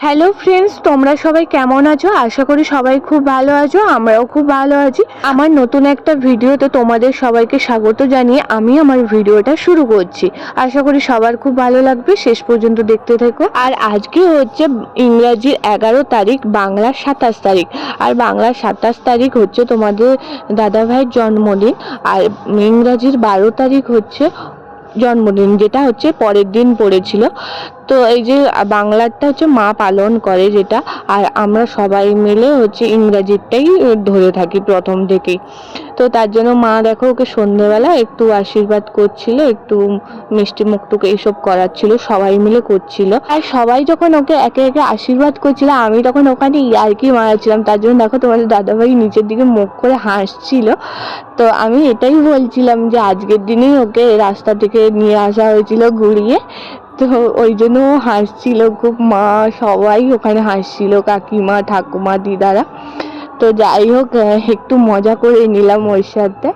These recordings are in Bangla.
হ্যালো ফ্রেন্ডস তোমরা সবাই কেমন আছো? আশা করি সবাই খুব ভালো আছো, আমরাও খুব ভালো আছি। আমার নতুন একটা ভিডিওতে তোমাদের সবাইকে স্বাগত জানিয়ে আমি আমার ভিডিওটা শুরু করছি। আশা করি সবার খুব ভালো লাগবে, শেষ পর্যন্ত দেখতে থেকো। আর আজকে হচ্ছে ইংরাজির এগারো তারিখ, বাংলার সাতাশ তারিখ। আর বাংলার সাতাশ তারিখ হচ্ছে তোমাদের দাদাভাইয়ের জন্মদিন। আর ইংরাজির বারো তারিখ হচ্ছে জন্মদিন, যেটা হচ্ছে পরের দিন পড়েছিল। তো এই যে বাংলারটা হচ্ছে মা পালন করে যেটা, আর আমরা সবাই মিলে হচ্ছে ইংরাজিরটাই ধরে থাকি প্রথম থেকেই। তো তার জন্য মা দেখো ওকে সন্ধেবেলা একটু আশীর্বাদ করছিল, একটু মিষ্টি মুখটুক এইসব করাচ্ছিল, সবাই মিলে করছিল। আর সবাই যখন ওকে একে একে আশীর্বাদ করছিল, আমি তখন ওখানে ইয়ার্কি মারাচ্ছিলাম। তার জন্য দেখো তোমাদের দাদাভাই নিচের দিকে মুখ করে হাসছিল। তো আমি এটাই বলছিলাম যে, আজকের দিনেই ওকে রাস্তা থেকে নিয়ে আসা হয়েছিল ঘুরিয়ে। তো ওই জন্য হাসছিল খুব, মা সবাই ওখানে হাসছিল, কাকিমা, ঠাকুমা, দিদারা। তো যাই হোক একটু মজা করে নিলাম ওর সাথে।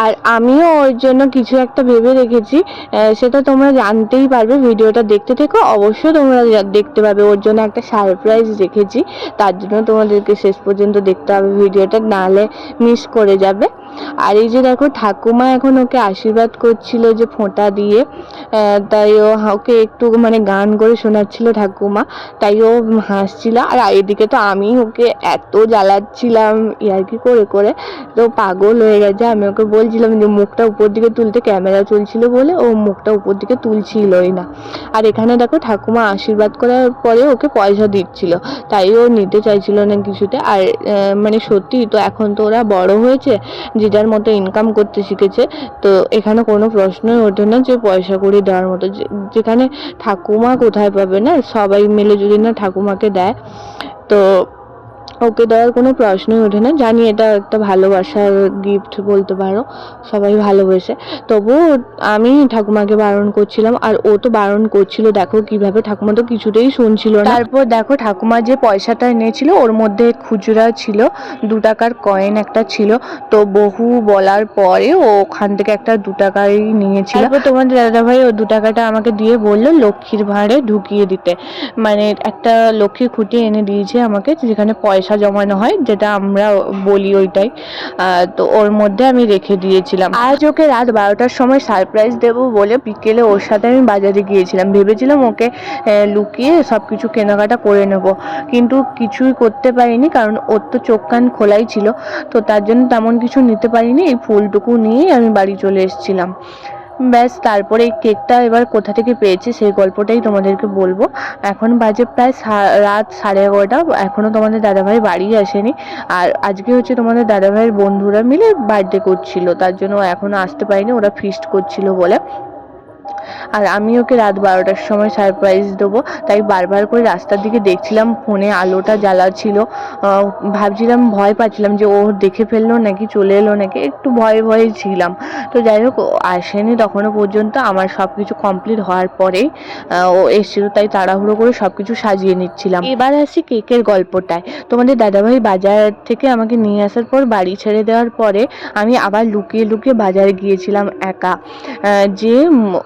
আর আমিও ওর জন্য কিছু একটা ভেবে রেখেছি সেটা তোমরা জানতেই পারবে, ভিডিওটা দেখতে থেকো। অবশ্যই তোমরা দেখতে পাবে, ওর জন্য একটা সারপ্রাইজ রেখেছি। তার জন্য তোমাদেরকে শেষ পর্যন্ত দেখতে হবে ভিডিওটা নাহলে মিস করে যাবে। আর এই যে দেখো ঠাকুমা এখন ওকে আশীর্বাদ করছিল যে ফোঁটা দিয়ে তাই ও ওকে একটু মানে গান করে শোনাচ্ছিল ঠাকুমা, তাই ও হাসছিল। আর এদিকে তো আমি ওকে এত জ্বালাচ্ছিলাম ইয়ার্কি করে করে, তো পাগল হয়ে গেছে। আমি ওকে বলছিলাম যে মুখটা উপর দিকে তুলতে ক্যামেরা চলছিল বলে ও মুখটা উপর দিকে তুলছিলই না। আর এখানে দেখো ঠাকুমা আশীর্বাদ করার পরে ওকে পয়সা দিচ্ছিল, তাই ও নিতে চাইছিল না কিছুতে। আর মানে সত্যি তো এখন তো ওরা বড় হয়েছে যে যার মতো ইনকাম করতে শিখেছে, তো এখানে কোনো প্রশ্নই ওঠে না যে পয়সা করে দেওয়ার মতো যেখানে ঠাকুমা কোথায় পাবে না, সবাই মিলে যদি না ঠাকুমাকে দেয়, তো ওকে দেওয়ার কোনো প্রশ্নই ওঠে না। জানি এটা একটা ভালোবাসার গিফট বলতে পারো। সবাই ভালোবেসে। তবুও আমি ঠাকুমাকে বারণ করছিলাম আর ও তো বারণ করছিল। দেখো কীভাবে। ঠাকুমা তো কিছুতেই শুনছিল না। তারপর দেখো ঠাকুমা যে পয়সাটা এনেছিল ওর মধ্যে খুচরা ছিল দু টাকার কয়েন একটা ছিল। তো বহু বলার পরে ও ওখান থেকে একটা দু টাকাই নিয়েছিল। তোমাদের দাদাভাই ও দু টাকাটা আমাকে দিয়ে বলল লক্ষ্মীর ভাঁড়ে ঢুকিয়ে দিতে। মানে একটা লক্ষ্মী খুঁটি এনে দিয়েছে আমাকে যেখানে পয়সা জমানো হয়, যেটা আমরা বলি ওইটাই। তো ওর মধ্যে আমি রেখে দিয়েছিলাম। আজ ওকে রাত বারোটার সময় সারপ্রাইজ দেবো বলে বিকেলে ওর সাথে আমি বাজারে গিয়েছিলাম। ভেবেছিলাম ওকে লুকিয়ে সব কিছু কেনাকাটা করে নেব। কিন্তু কিছুই করতে পারিনি, কারণ ওর তো চোখ কান খোলাই ছিল। তো তার জন্য তেমন কিছু নিতে পারিনি। এই ফুলটুকু নিয়েই আমি বাড়ি চলে এসেছিলাম। ব্যাস, তারপরে এই কেকটা এবার কোথা থেকে পেয়েছি সেই গল্পটাই তোমাদেরকে বলব। এখন বাজে প্রায় রাত সাড়ে এগারোটা এখনও তোমাদের দাদাভাই বাড়ি আসেনি। আর আজকে হচ্ছে তোমাদের দাদাভাইয়ের বন্ধুরা মিলে বার্থডে করছিল, তার জন্য এখনও আসতে পারিনি, ওরা ফিস্ট করছিল বলে। আর আমি ওকে রাত বারোটার সময় সারপ্রাইজ দেবো। তাই বারবার করে রাস্তার দিকে দেখছিলাম, ফোনে আলোটা জ্বালা ছিল ভাবছিলাম, ভয় পাচ্ছিলাম যে ও দেখে ফেলল নাকি, চলে এলো নাকি, একটু ভয়ে ভয়ে ছিলাম। তো যাই হোক আসেনি তখনও পর্যন্ত, আমার সব কিছু কমপ্লিট হওয়ার পরেই ও এসেছিল, তাই তাড়াহুড়ো করে সব কিছু সাজিয়ে নিচ্ছিলাম। এবার আসি কেকের গল্পটায়। তোমাদের দাদাভাই বাজার থেকে আমাকে নিয়ে আসার পর, বাড়ি ছেড়ে দেওয়ার পরে, আমি আবার লুকিয়ে লুকিয়ে বাজারে গিয়েছিলাম একা। যে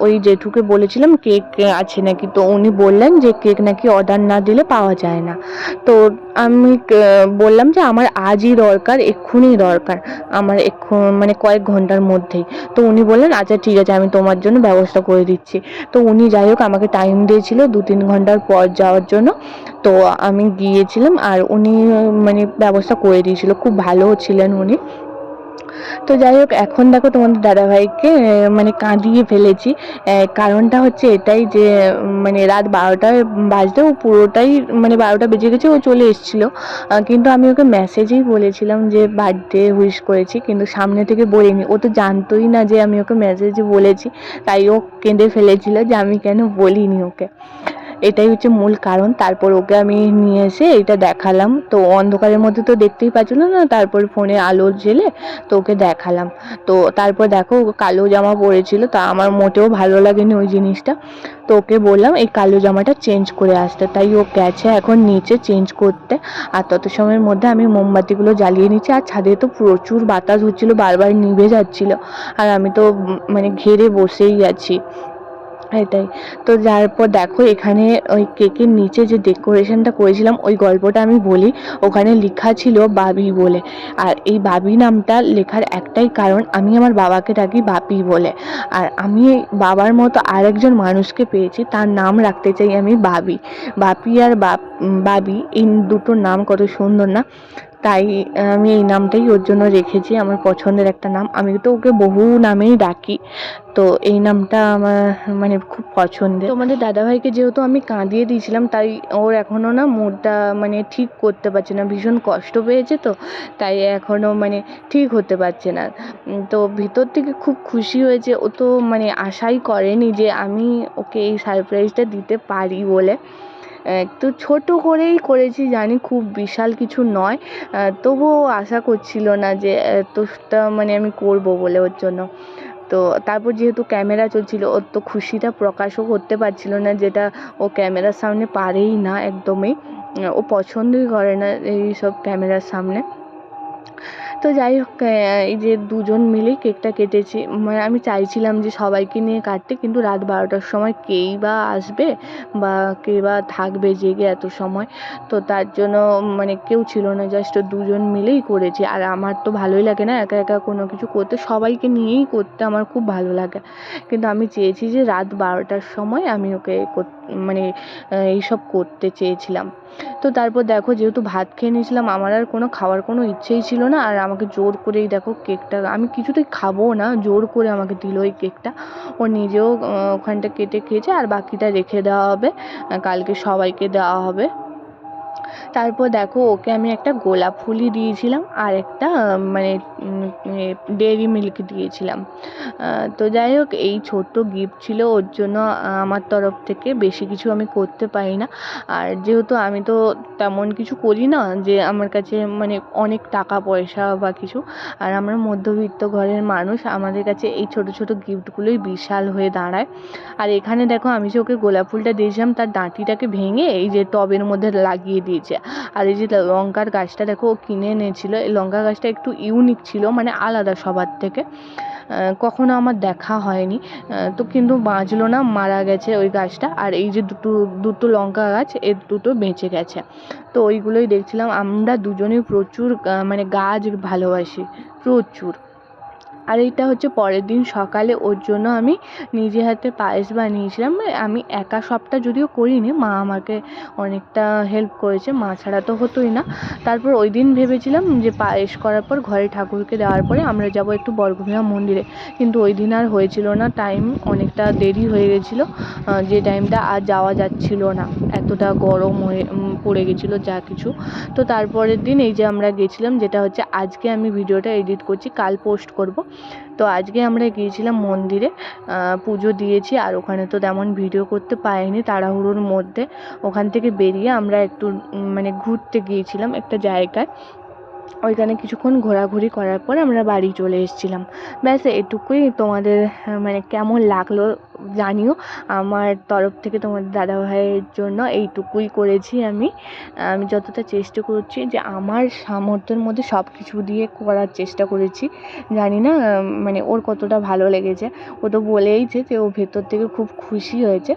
ওই ওই জেঠুকে বলেছিলাম কেক আছে নাকি? তো উনি বললেন যে কেক নাকি অর্ডার না দিলে পাওয়া যায় না। তো আমি বললাম যে আমার আজই দরকার, এক্ষুনি দরকার আমার এক্ষু মানে কয়েক ঘণ্টার মধ্যেই। তো উনি বললেন আচ্ছা ঠিক আছে, আমি তোমার জন্য ব্যবস্থা করে দিচ্ছি। তো উনি যাই হোক আমাকে টাইম দিয়েছিল দু তিন ঘণ্টার পর যাওয়ার জন্য। তো আমি গিয়েছিলাম আর উনি মানে ব্যবস্থা করে দিয়েছিল। খুব ভালো ছিলেন উনি। তো যাই হোক, এখন দেখো তোমাদের দাদাভাইকে মানে কাঁদিয়ে ফেলেছি। কারণটা হচ্ছে এটাই যে মানে রাত বারোটায় বাজতে ও পুরোটাই মানে বারোটা বেজে গেছে, ও চলে এসেছিল। কিন্তু আমি ওকে মেসেজেই বলেছিলাম যে, বার্থডে উইশ করেছি কিন্তু সামনে থেকে বলিনি। ও তো জানতোই না যে আমি ওকে মেসেজে বলেছি, তাই ও কেঁদে ফেলেছিল যে আমি কেন বলিনি ওকে। এটাই হচ্ছে মূল কারণ। তারপর ওকে আমি নিয়ে এসে এটা দেখালাম। তো অন্ধকারের মধ্যে তো দেখতেই পাচ্ছিল না তারপর ফোনে আলো জেলে তো ওকে দেখালাম। তো তারপর দেখো কালো জামা পরেছিল, তা আমার মোটেও ভালো লাগেনি ওই জিনিসটা। তো ওকে বললাম, এই কালো জামাটা চেঞ্জ করে আসতে। তাই ও গেছে এখন নিচে চেঞ্জ করতে। আর তত সময়ের মধ্যে আমি মোমবাতিগুলো জ্বালিয়ে নিচ্ছি। আর ছাদে তো প্রচুর বাতাস হচ্ছিল, বারবার নিভে যাচ্ছিল। আর আমি তো মানে ঘেরে বসেই আছি। এটাই তো যার পর দেখো, এখানে ওই কেকের নিচে যে ডেকোরেশনটা করেছিলাম, ওই গল্পটা আমি বলি। ওখানে লেখা ছিল বাবি বলে। আর এই বাবি নামটা লেখার একটাই কারণ, আমি আমার বাবাকে ডাকি বাপি বলে। আর আমি বাবার মতো আরেকজন মানুষকে পেয়েছি, তার নাম রাখতে চাই আমি বাবি। বাপি আর বাপ বাবি, এই দুটো নাম কত সুন্দর না? তাই আমি এই নামটাই ওর জন্য রেখেছি। আমার পছন্দের একটা নাম। আমি তো ওকে বহু নামেই ডাকি। তো এই নামটা আমার মানে খুব পছন্দের। তোমাদের দাদাভাইকে যেহেতু আমি কাঁদিয়ে দিয়েছিলাম, তাই ওর এখনও না মুডটা মানে ঠিক করতে পারছে না। ভীষণ কষ্ট পেয়েছে তো, তাই এখনও মানে ঠিক হতে পারছে না। তো ভিতর থেকে খুব খুশি হয়েছে। ও তো মানে আশাই করেনি যে আমি ওকে এই সারপ্রাইজটা দিতে পারি বলে। একটু ছোট করেই করেছি, জানি খুব বিশাল কিছু নয়। তবুও আশা করছিল না যে এতটা মানে আমি করব বলে ওর জন্য। তো তারপর যেহেতু ক্যামেরা চলছিল, ওর তো খুশিটা প্রকাশও করতে পারছিল না যেটা ও ক্যামেরার সামনে পারেই না একদমই। ও পছন্দই করে না এই সব ক্যামেরার সামনে। তো যাই হোক এই যে দুজন মিলেই কেকটা কেটেছি। মানে আমি চাইছিলাম যে সবাইকে নিয়ে কাটতে, কিন্তু রাত বারোটার সময় কেই বা আসবে বা কে বা থাকবে, জেগে এত সময়, তো তার জন্য মানে কেউ ছিল না জাস্ট দুজন মিলেই করেছি। আর আমার তো ভালোই লাগে না, একা একা কোনো কিছু করতে, সবাইকে নিয়েই করতে আমার খুব ভালো লাগে। কিন্তু আমি চেয়েছি যে রাত বারোটার সময় আমি ওকে মানে এইসব করতে চেয়েছিলাম। তো তারপর দেখো, যেহেতু ভাত খেয়ে নিয়েছিলাম, আমার আর কোনো খাওয়ার কোনো ইচ্ছেই ছিল না, আর আমাকে জোর করেই দেখো কেকটা, আমি কিছুতেই খাব না, জোর করে আমাকে দিল ওই কেকটা। ও নিজেও ওখানটা কেটে খেয়েছে আর বাকিটা রেখে দেওয়া হবে। কালকে সবাইকে দেওয়া হবে। তারপর দেখো, ওকে আমি একটা গোলাপ ফুলই দিয়েছিলাম আর একটা মানে ডেয়ারি মিল্ক দিয়েছিলাম। তো যাই হোক, এই ছোট্ট গিফট ছিল, ওর জন্য আমার তরফ থেকে বেশি কিছু আমি করতে পারি না। আর যেহেতু আমি তো তেমন কিছু করি না, যে আমার কাছে মানে অনেক টাকা পয়সা বা কিছু, আর আমরা মধ্যবিত্ত ঘরের মানুষ, আমাদের কাছে এই ছোট ছোট গিফটগুলোই বিশাল হয়ে দাঁড়ায়। আর এখানে দেখো, আমি যে ওকে গোলাপ ফুলটা দিয়েছিলাম, তার ডাঁটিটাকে ভেঙে এই যে টবের মধ্যে লাগিয়ে দিয়েছে। আর এই যে লঙ্কার গাছটা দেখো, ও কিনে এনেছিল। এই লঙ্কা গাছটা একটু ইউনিক ছিল মানে আলাদা সবার থেকে। কখনো আমার দেখা হয়নি। তো কিন্তু বাঁচলো না, মারা গেছে ওই গাছটা। আর এই যে দুটো দুটো লঙ্কা গাছ, এর দুটো বেঁচে গেছে। তো ওইগুলোই দেখছিলাম। আমরা দুজনেই প্রচুর মানে গাছ ভালোবাসি, প্রচুর। আর এটা হচ্ছে পরের দিন সকালে ওর জন্য আমি নিজে হাতে পায়েস বানিয়েছিলাম। মানে আমি একা সবটা যদিও করিনি, মা আমাকে অনেকটা হেল্প করেছে, মা ছাড়া তো হতোই না। তারপর ওই দিন ভেবেছিলাম যে পায়েস করার পর ঘরে ঠাকুরকে দেওয়ার পরে আমরা যাব একটু বর্গভীমা মন্দিরে। কিন্তু ওই দিন আর হয়েছিল না টাইম অনেকটা দেরি হয়ে গেছিল যে টাইমটা আর যাওয়া যাচ্ছিল না। এতটা গরম হয়ে পড়ে গেছিল যা কিছু। তো তারপরের দিন এই যে আমরা গেছিলাম, যেটা হচ্ছে আজকে আমি ভিডিওটা এডিট করছি, কাল পোস্ট করব। তো আজকে আমরা গিয়েছিলাম মন্দিরে পুজো দিয়েছি আর ওখানে তো তেমন ভিডিও করতে পারিনি তাড়াহুড়োর মধ্যে। ওখান থেকে বেরিয়ে আমরা একটু মানে ঘুরতে গিয়েছিলাম একটা জায়গায়। ওইখানে কিছুক্ষণ ঘোরাঘুরি করার পর আমরা বাড়ি চলে এসেছিলাম। ব্যাস, এটুকুই তোমাদের মানে কেমন লাগল জানিও, আমার তরফ থেকে তোমাদের দাদাভাইয়ের জন্য এইটুকুই করেছি আমি। আমি যতটা চেষ্টা করছি যে আমার সামর্থ্যের মধ্যে সব কিছু দিয়ে করার চেষ্টা করেছি। জানি না মানে ওর কতটা ভালো লেগেছে। ও তো বলেইছে যে ও ভেতর থেকে খুব খুশি হয়েছে।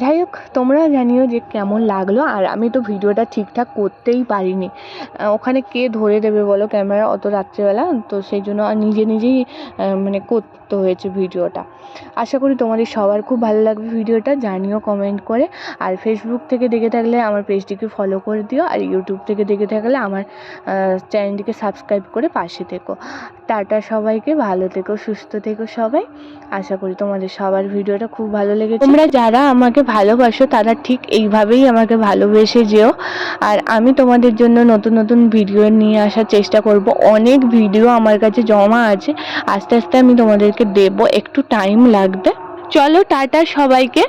যাই হোক, তোমরা জানিও যে কেমন লাগল। আর আমি তো ভিডিওটা ঠিকঠাক করতেই পারিনি। ওখানে কে ধরে দেবে বলো? ক্যামেরা অত রাত্রেবেলা, তো সেই জন্য নিজে নিজেই মানে করতে হয়েছে ভিডিওটা। আশা করি তোমাদের সবার খুব ভালো লাগবে ভিডিওটা, জানিও কমেন্ট করে। আর ফেসবুক থেকে দেখে থাকলে আমার পেজটিকে ফলো করে দিও, আর ইউটিউব থেকে দেখে থাকলে আমার চ্যানেলটিকে সাবস্ক্রাইব করে পাশে থেকো। টাটা সবাইকে, ভালো থেকো, সুস্থ থেকো সবাই। আশা করি তোমাদের সবার ভিডিওটা খুব ভালো লেগেছে। তোমরা যারা আমাকে ভালোবাসো, তারা ঠিক এইভাবেই আমাকে ভালোবেসে যেও। আর আমি তোমাদের জন্য নতুন নতুন ভিডিও নিয়ে আসার চেষ্টা করব। অনেক ভিডিও আমার কাছে জমা আছে। আস্তে আস্তে আমি তোমাদেরকে দেব। একটু টাইম লাগবে। চলো টাটা সবাইকে।